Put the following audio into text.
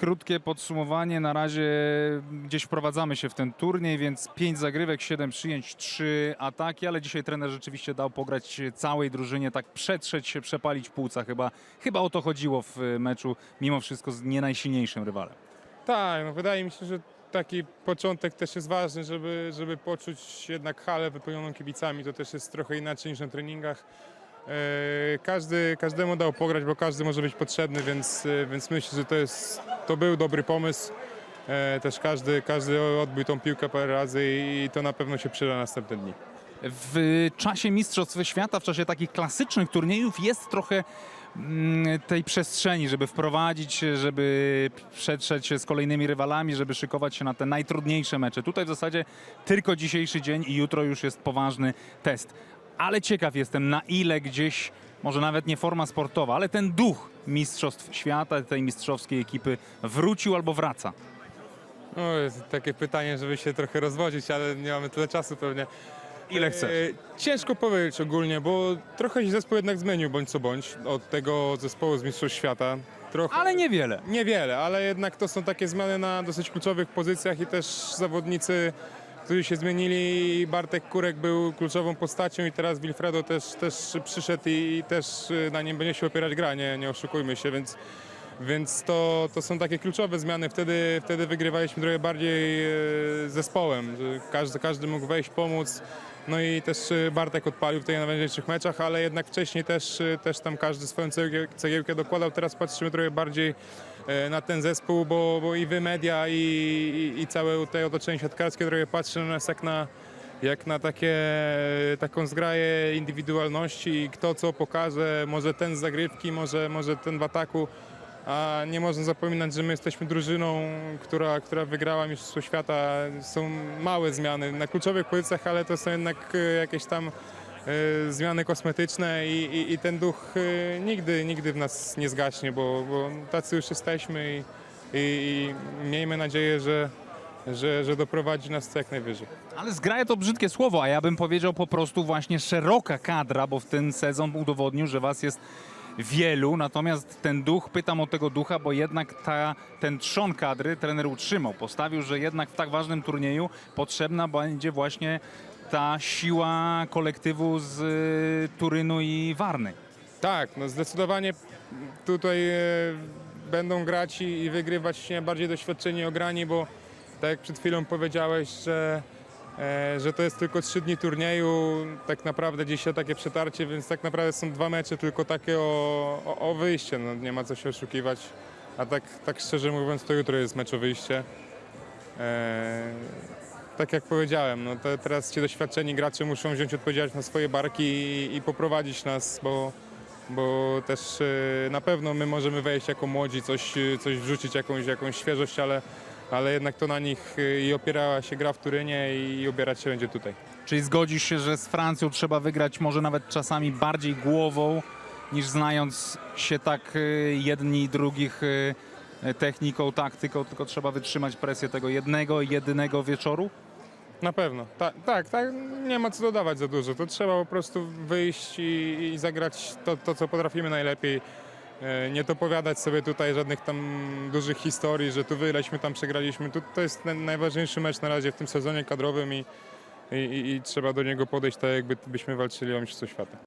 krótkie podsumowanie. Na razie gdzieś wprowadzamy się w ten turniej, więc 5 zagrywek, 7 przyjęć, 3 ataki, ale dzisiaj trener rzeczywiście dał pograć całej drużynie, tak przetrzeć się, przepalić płuca. Chyba, chyba o to chodziło w meczu, mimo wszystko z nie najsilniejszym rywalem. Tak, no wydaje mi się, że taki początek też jest ważny, żeby, żeby poczuć jednak halę wypełnioną kibicami. To też jest trochę inaczej niż na treningach. E, Każdy, każdemu dał pograć, bo każdy może być potrzebny, więc, e, więc myślę, że to, jest, to był dobry pomysł. E, Też każdy, każdy odbił tą piłkę parę razy i to na pewno się przyda następne dni. W czasie Mistrzostw Świata, w czasie takich klasycznych turniejów jest trochę mm, tej przestrzeni, żeby wprowadzić, żeby przetrzeć się z kolejnymi rywalami, żeby szykować się na te najtrudniejsze mecze. Tutaj w zasadzie tylko dzisiejszy dzień i jutro już jest poważny test. Ale ciekaw jestem, na ile gdzieś, może nawet nie forma sportowa, ale ten duch Mistrzostw Świata, tej mistrzowskiej ekipy wrócił albo wraca. No, jest takie pytanie, żeby się trochę rozwodzić, ale nie mamy tyle czasu pewnie. Ile chcesz? E, Ciężko powiedzieć ogólnie, bo trochę się zespół jednak zmienił bądź co bądź od tego zespołu z Mistrzostw Świata. Trochę, Ale niewiele. Niewiele, ale jednak to są takie zmiany na dosyć kluczowych pozycjach i też zawodnicy, którzy się zmienili. Bartek Kurek był kluczową postacią i teraz Wilfredo też, też przyszedł i, i też y, na nim będzie się opierać gra, nie, nie oszukujmy się, więc, więc to, to są takie kluczowe zmiany. Wtedy, wtedy wygrywaliśmy trochę bardziej e, zespołem, każdy, każdy mógł wejść, pomóc. No i też e, Bartek odpalił w tych najważniejszych meczach, ale jednak wcześniej też, e, też tam każdy swoją cegieł- cegiełkę dokładał. Teraz patrzymy trochę bardziej na ten zespół, bo, bo i wy media i, i, i całe te otoczenie siatkarskie trochę patrzy na nas jak na, jak na takie, taką zgraję indywidualności, kto co pokaże, może ten z zagrywki, może, może ten w ataku. A nie można zapominać, że my jesteśmy drużyną, która, która wygrała Mistrzostwo Świata. Są małe zmiany na kluczowych pozycjach, ale to są jednak e, jakieś tam e, zmiany kosmetyczne i, i, i ten duch e, nigdy, nigdy w nas nie zgaśnie, bo, bo tacy już jesteśmy i, i, i miejmy nadzieję, że, że, że doprowadzi nas to jak najwyżej. Ale zgraja to brzydkie słowo, a ja bym powiedział po prostu właśnie szeroka kadra, bo w ten sezon udowodnił, że was jest wielu, natomiast ten duch, pytam o tego ducha, bo jednak ta, ten trzon kadry trener utrzymał, postawił, że jednak w tak ważnym turnieju potrzebna będzie właśnie ta siła kolektywu z y, Turynu i Warny. Tak, no zdecydowanie tutaj e, będą grać i, i wygrywać bardziej doświadczeni ograni, bo tak jak przed chwilą powiedziałeś, że, że to jest tylko trzy dni turnieju, tak naprawdę dzisiaj takie przetarcie, więc tak naprawdę są dwa mecze tylko takie o, o, o wyjście, no nie ma co się oszukiwać. A tak, tak szczerze mówiąc, to jutro jest mecz o wyjście. E, tak jak powiedziałem, no teraz ci doświadczeni gracze muszą wziąć odpowiedzialność na swoje barki i, i poprowadzić nas, bo, bo też e, na pewno my możemy wejść jako młodzi, coś, e, coś wrzucić, jakąś, jakąś świeżość, ale, ale jednak to na nich e, i opierała się gra w Turynie i opierać się będzie tutaj. Czyli zgodzisz się, że z Francją trzeba wygrać może nawet czasami bardziej głową, niż znając się tak y, jedni i drugich y, techniką, taktyką, tylko trzeba wytrzymać presję tego jednego, jedynego wieczoru? Na pewno. Ta, tak, tak, nie ma co dodawać za dużo. To trzeba po prostu wyjść i, i zagrać to, to, co potrafimy najlepiej. E, Nie dopowiadać sobie tutaj żadnych tam dużych historii, że tu wygraliśmy, tam przegraliśmy. Tu, to jest najważniejszy mecz na razie w tym sezonie kadrowym i, i, i, trzeba do niego podejść tak, jakby byśmy walczyli o Mistrzostwo Świata.